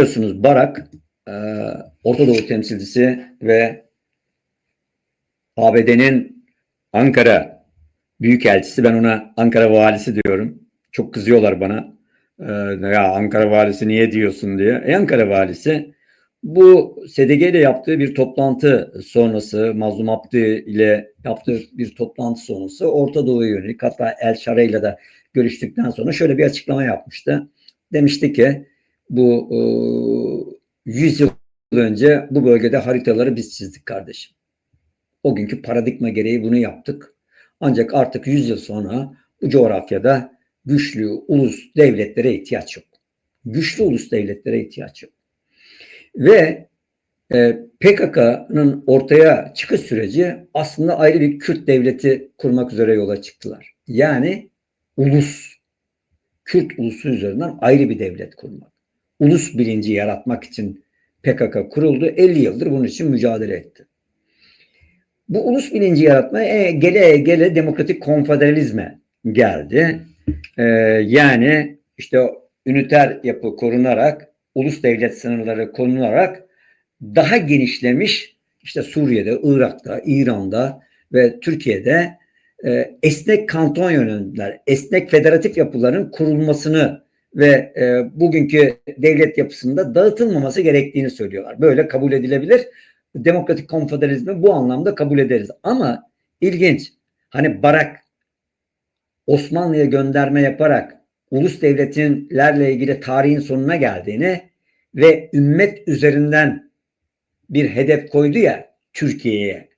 Biliyorsunuz Barak e, Orta Doğu temsilcisi ve ABD'nin Ankara Büyükelçisi. Ben ona Ankara Valisi diyorum. Çok kızıyorlar bana. E, ya Ankara Valisi niye diyorsun diye. E, Ankara Valisi bu SDG ile yaptığı bir toplantı sonrası, Mazlum Abdi ile yaptığı bir toplantı sonrası Orta Doğu'ya yönelik hatta El Şara ile de görüştükten sonra şöyle bir açıklama yapmıştı. Demişti ki bu e, 100 yıl önce bu bölgede haritaları biz çizdik kardeşim. O günkü paradigma gereği bunu yaptık. Ancak artık 100 yıl sonra bu coğrafyada güçlü ulus devletlere ihtiyaç yok. Güçlü ulus devletlere ihtiyaç yok. Ve e, PKK'nın ortaya çıkış süreci aslında ayrı bir Kürt devleti kurmak üzere yola çıktılar. Yani ulus, Kürt ulusu üzerinden ayrı bir devlet kurmak. Ulus bilinci yaratmak için PKK kuruldu. 50 yıldır bunun için mücadele etti. Bu ulus bilinci yaratmaya e, gele gele demokratik konfederalizme geldi. E, yani işte üniter yapı korunarak ulus devlet sınırları konularak daha genişlemiş işte Suriye'de, Irak'ta, İran'da ve Türkiye'de e, esnek kanton yönelimler, esnek federatif yapıların kurulmasını ve e, bugünkü devlet yapısında dağıtılmaması gerektiğini söylüyorlar. Böyle kabul edilebilir. Demokratik konfederalizmi bu anlamda kabul ederiz. Ama ilginç. Hani Barak Osmanlı'ya gönderme yaparak ulus devletinlerle ilgili tarihin sonuna geldiğini ve ümmet üzerinden bir hedef koydu ya Türkiye'ye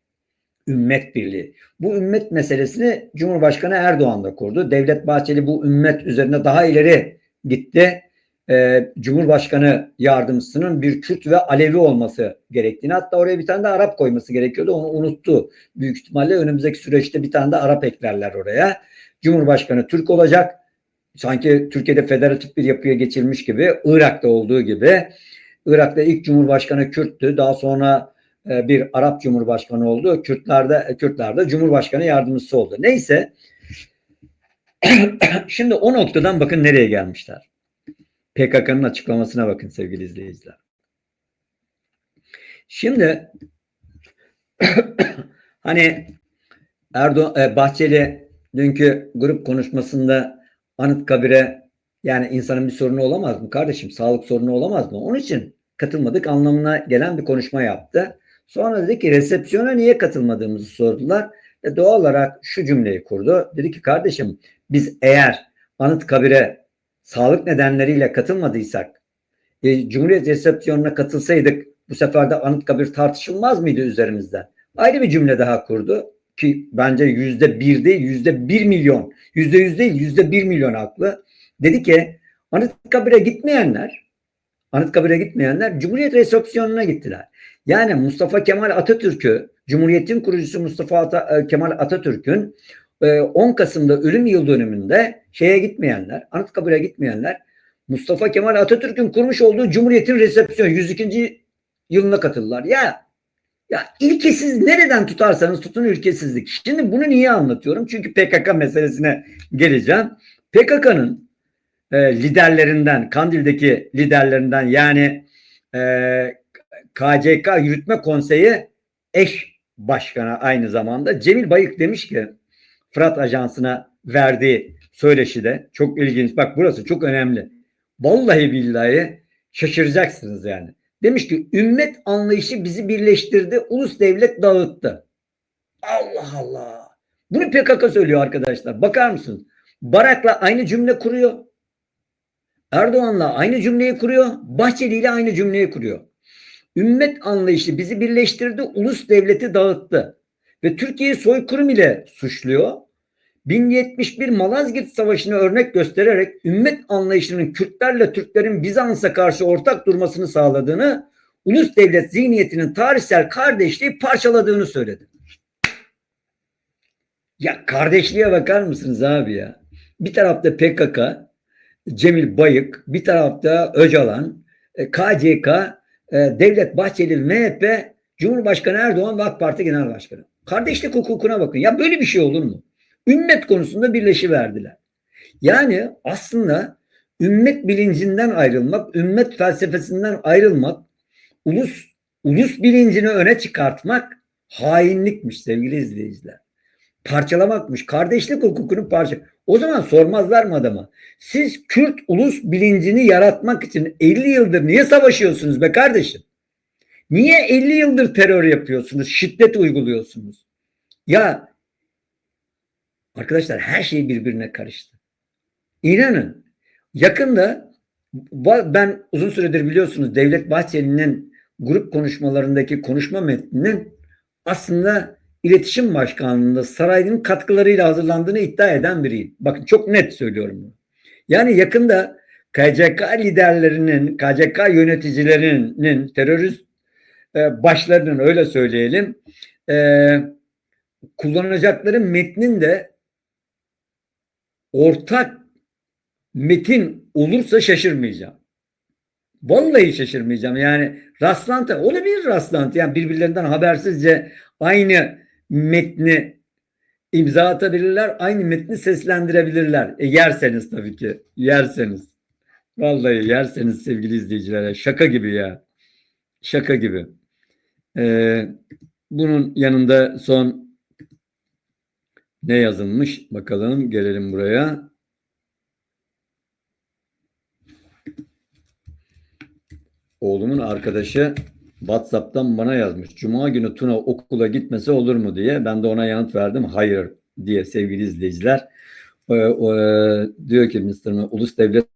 ümmet birliği. Bu ümmet meselesini Cumhurbaşkanı Erdoğan da kurdu. Devlet Bahçeli bu ümmet üzerine daha ileri gitti. Ee, Cumhurbaşkanı yardımcısının bir Kürt ve Alevi olması gerektiğini hatta oraya bir tane de Arap koyması gerekiyordu. Onu unuttu. Büyük ihtimalle önümüzdeki süreçte bir tane de Arap eklerler oraya. Cumhurbaşkanı Türk olacak. Sanki Türkiye'de federatif bir yapıya geçilmiş gibi, Irak'ta olduğu gibi. Irak'ta ilk Cumhurbaşkanı Kürttü. Daha sonra e, bir Arap Cumhurbaşkanı oldu. Kürtlerde Kürtlerde Cumhurbaşkanı yardımcısı oldu. Neyse. Şimdi o noktadan bakın nereye gelmişler. PKK'nın açıklamasına bakın sevgili izleyiciler. Şimdi hani Erdoğan e, Bahçeli dünkü grup konuşmasında Anıtkabir'e yani insanın bir sorunu olamaz mı kardeşim? Sağlık sorunu olamaz mı? Onun için katılmadık anlamına gelen bir konuşma yaptı. Sonra dedi ki resepsiyona niye katılmadığımızı sordular. Ve doğal olarak şu cümleyi kurdu. Dedi ki kardeşim biz eğer Anıtkabir'e sağlık nedenleriyle katılmadıysak e, Cumhuriyet resepsiyonuna katılsaydık bu sefer de Anıtkabir tartışılmaz mıydı üzerimizden? Ayrı bir cümle daha kurdu ki bence yüzde bir değil yüzde bir milyon yüzde yüz değil yüzde bir milyon haklı. Dedi ki Anıtkabir'e gitmeyenler Anıtkabir'e gitmeyenler Cumhuriyet resepsiyonuna gittiler. Yani Mustafa Kemal Atatürk'ü Cumhuriyet'in kurucusu Mustafa Ata, e, Kemal Atatürk'ün 10 e, Kasım'da ölüm yıl dönümünde şeye gitmeyenler, Anıtkabir'e gitmeyenler Mustafa Kemal Atatürk'ün kurmuş olduğu Cumhuriyet'in resepsiyon 102. yılına katıldılar. Ya ya ilkesiz nereden tutarsanız tutun ülkesizlik. Şimdi bunu niye anlatıyorum? Çünkü PKK meselesine geleceğim. PKK'nın e, liderlerinden, Kandil'deki liderlerinden yani e, KCK Yürütme Konseyi eş başkanı aynı zamanda Cemil Bayık demiş ki Fırat Ajansı'na verdiği söyleşide çok ilginç. Bak burası çok önemli. Vallahi billahi şaşıracaksınız yani. Demiş ki ümmet anlayışı bizi birleştirdi, ulus devlet dağıttı. Allah Allah. Bunu PKK söylüyor arkadaşlar. Bakar mısınız? Barak'la aynı cümle kuruyor. Erdoğan'la aynı cümleyi kuruyor. Bahçeli ile aynı cümleyi kuruyor. Ümmet anlayışı bizi birleştirdi, ulus devleti dağıttı. Ve Türkiye'yi soykırım ile suçluyor. 1071 Malazgirt Savaşı'nı örnek göstererek ümmet anlayışının Kürtlerle Türklerin Bizans'a karşı ortak durmasını sağladığını, ulus devlet zihniyetinin tarihsel kardeşliği parçaladığını söyledi. Ya kardeşliğe bakar mısınız abi ya? Bir tarafta PKK, Cemil Bayık, bir tarafta Öcalan, KCK, e, Devlet Bahçeli, MHP, Cumhurbaşkanı Erdoğan ve AK Parti Genel Başkanı. Kardeşlik hukukuna bakın. Ya böyle bir şey olur mu? Ümmet konusunda birleşi verdiler. Yani aslında ümmet bilincinden ayrılmak, ümmet felsefesinden ayrılmak, ulus ulus bilincini öne çıkartmak hainlikmiş sevgili izleyiciler. Parçalamakmış. Kardeşlik hukukunu parça. O zaman sormazlar mı adama? Siz Kürt ulus bilincini yaratmak için 50 yıldır niye savaşıyorsunuz be kardeşim? Niye 50 yıldır terör yapıyorsunuz? Şiddet uyguluyorsunuz? Ya arkadaşlar her şey birbirine karıştı. İnanın yakında ben uzun süredir biliyorsunuz Devlet Bahçeli'nin grup konuşmalarındaki konuşma metninin aslında iletişim başkanlığında sarayın katkılarıyla hazırlandığını iddia eden biriyim. Bakın çok net söylüyorum bunu. Yani yakında KCK liderlerinin, KCK yöneticilerinin, terörist e, başlarının öyle söyleyelim e, kullanacakları metnin de ortak metin olursa şaşırmayacağım. Vallahi şaşırmayacağım. Yani rastlantı olabilir rastlantı. Yani birbirlerinden habersizce aynı metni imza atabilirler. Aynı metni seslendirebilirler. E, yerseniz tabii ki. Yerseniz. Vallahi yerseniz sevgili izleyicilere. Şaka gibi ya. Şaka gibi. Ee, bunun yanında son ne yazılmış? Bakalım gelelim buraya. Oğlumun arkadaşı WhatsApp'tan bana yazmış. Cuma günü Tuna okula gitmesi olur mu diye. Ben de ona yanıt verdim. Hayır diye sevgili izleyiciler. Ee, e, diyor ki Mr. Ulus Devlet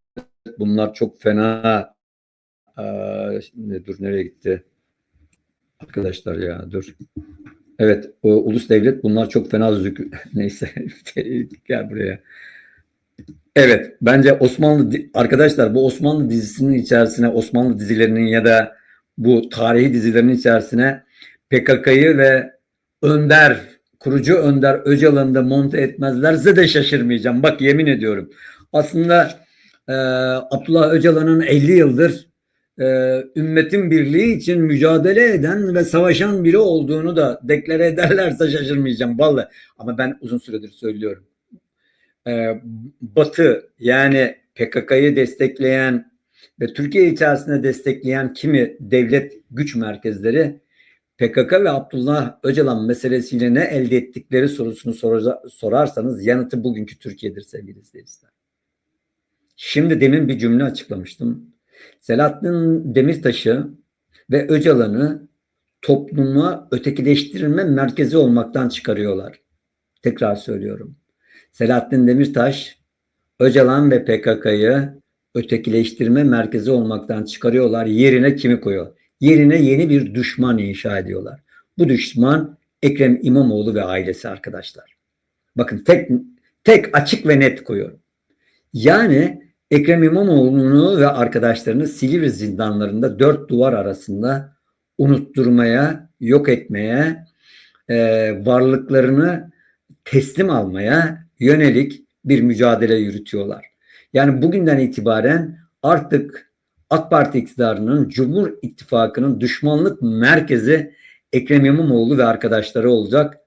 bunlar çok fena. Ee, dur nereye gitti? Arkadaşlar ya dur. Evet o, Ulus Devlet bunlar çok fena zük. Neyse gel buraya. Evet bence Osmanlı arkadaşlar bu Osmanlı dizisinin içerisine Osmanlı dizilerinin ya da bu tarihi dizilerin içerisine PKK'yı ve Önder kurucu Önder Öcalan'ı da monte etmezlerse de şaşırmayacağım. Bak yemin ediyorum. Aslında e, Abdullah Öcalan'ın 50 yıldır e, ümmetin birliği için mücadele eden ve savaşan biri olduğunu da deklare ederlerse şaşırmayacağım. Vallahi ama ben uzun süredir söylüyorum. E, Batı yani PKK'yı destekleyen ve Türkiye içerisinde destekleyen kimi devlet güç merkezleri PKK ve Abdullah Öcalan meselesiyle ne elde ettikleri sorusunu sorarsanız yanıtı bugünkü Türkiye'dir sevgili izleyiciler. Şimdi demin bir cümle açıklamıştım. Selahattin Demirtaş'ı ve Öcalan'ı topluma ötekileştirme merkezi olmaktan çıkarıyorlar. Tekrar söylüyorum. Selahattin Demirtaş, Öcalan ve PKK'yı ötekileştirme merkezi olmaktan çıkarıyorlar. Yerine kimi koyuyor? Yerine yeni bir düşman inşa ediyorlar. Bu düşman Ekrem İmamoğlu ve ailesi arkadaşlar. Bakın tek tek açık ve net koyuyorum. Yani Ekrem İmamoğlu'nu ve arkadaşlarını Silivri zindanlarında dört duvar arasında unutturmaya, yok etmeye, e, varlıklarını teslim almaya yönelik bir mücadele yürütüyorlar. Yani bugünden itibaren artık AK Parti iktidarının Cumhur İttifakı'nın düşmanlık merkezi Ekrem İmamoğlu ve arkadaşları olacak.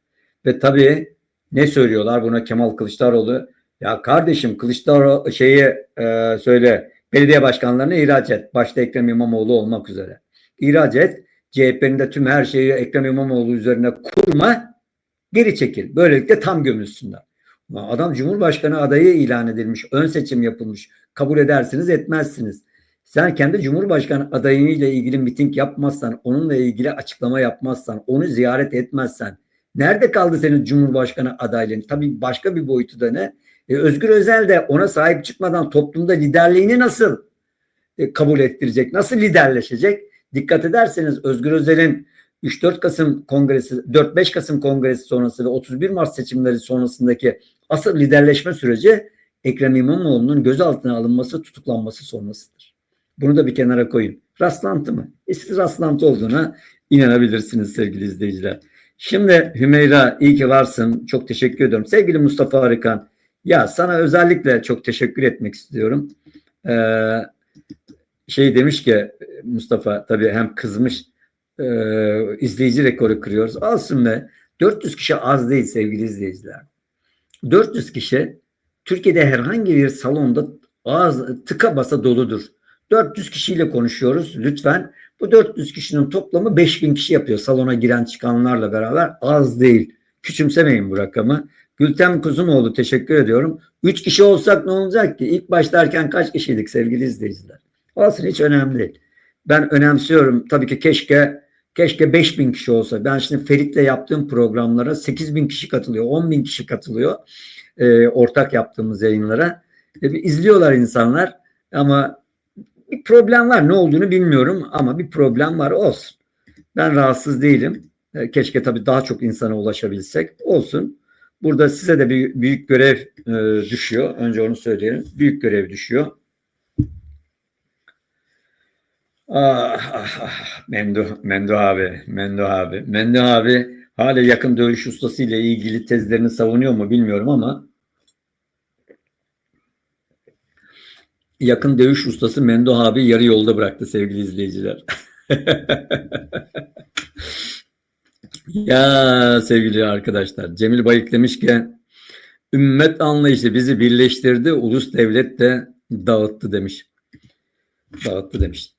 Ve tabii ne söylüyorlar buna Kemal Kılıçdaroğlu? Ya kardeşim Kılıçdaroğlu şeyi e, söyle belediye başkanlarını ihraç et. Başta Ekrem İmamoğlu olmak üzere. İhraç et. CHP'nin de tüm her şeyi Ekrem İmamoğlu üzerine kurma. Geri çekil. Böylelikle tam gömülsünler. Adam Cumhurbaşkanı adayı ilan edilmiş. Ön seçim yapılmış. Kabul edersiniz etmezsiniz. Sen kendi Cumhurbaşkanı adayıyla ilgili miting yapmazsan, onunla ilgili açıklama yapmazsan, onu ziyaret etmezsen nerede kaldı senin Cumhurbaşkanı adaylığın? Tabii başka bir boyutu da ne? E, Özgür Özel de ona sahip çıkmadan toplumda liderliğini nasıl e, kabul ettirecek? Nasıl liderleşecek? Dikkat ederseniz Özgür Özel'in 3-4 Kasım Kongresi, 4-5 Kasım Kongresi sonrası ve 31 Mart seçimleri sonrasındaki asıl liderleşme süreci Ekrem İmamoğlu'nun gözaltına alınması, tutuklanması sonrasıdır. Bunu da bir kenara koyun. Rastlantı mı? E siz rastlantı olduğuna inanabilirsiniz sevgili izleyiciler. Şimdi Hümeyra iyi ki varsın. Çok teşekkür ediyorum. Sevgili Mustafa Arıkan. Ya sana özellikle çok teşekkür etmek istiyorum. Ee, şey demiş ki Mustafa tabii hem kızmış e, izleyici rekoru kırıyoruz. Alsın be. 400 kişi az değil sevgili izleyiciler. 400 kişi Türkiye'de herhangi bir salonda ağız tıka basa doludur. 400 kişiyle konuşuyoruz lütfen. Bu 400 kişinin toplamı 5000 kişi yapıyor salona giren çıkanlarla beraber. Az değil. Küçümsemeyin bu rakamı. Gülten Kuzumoğlu teşekkür ediyorum. 3 kişi olsak ne olacak ki? İlk başlarken kaç kişiydik sevgili izleyiciler? Olsun hiç önemli değil. Ben önemsiyorum. Tabii ki keşke keşke 5000 kişi olsa. Ben şimdi Ferit'le yaptığım programlara 8000 kişi katılıyor, 10.000 kişi katılıyor. Ee, ortak yaptığımız yayınlara. E, izliyorlar insanlar ama bir problem var. Ne olduğunu bilmiyorum ama bir problem var. Olsun. Ben rahatsız değilim. E, Keşke tabii daha çok insana ulaşabilsek. Olsun. Burada size de bir büyük görev e, düşüyor. Önce onu söyleyelim. Büyük görev düşüyor. Ah, ah, ah. Mendo, Mendo abi, Mendo abi. Mendo abi hala yakın dövüş ustası ile ilgili tezlerini savunuyor mu bilmiyorum ama yakın dövüş ustası Mendo abi yarı yolda bıraktı sevgili izleyiciler. ya sevgili arkadaşlar Cemil Bayık demiş ki ümmet anlayışı bizi birleştirdi ulus devlet de dağıttı demiş. Dağıttı demiş.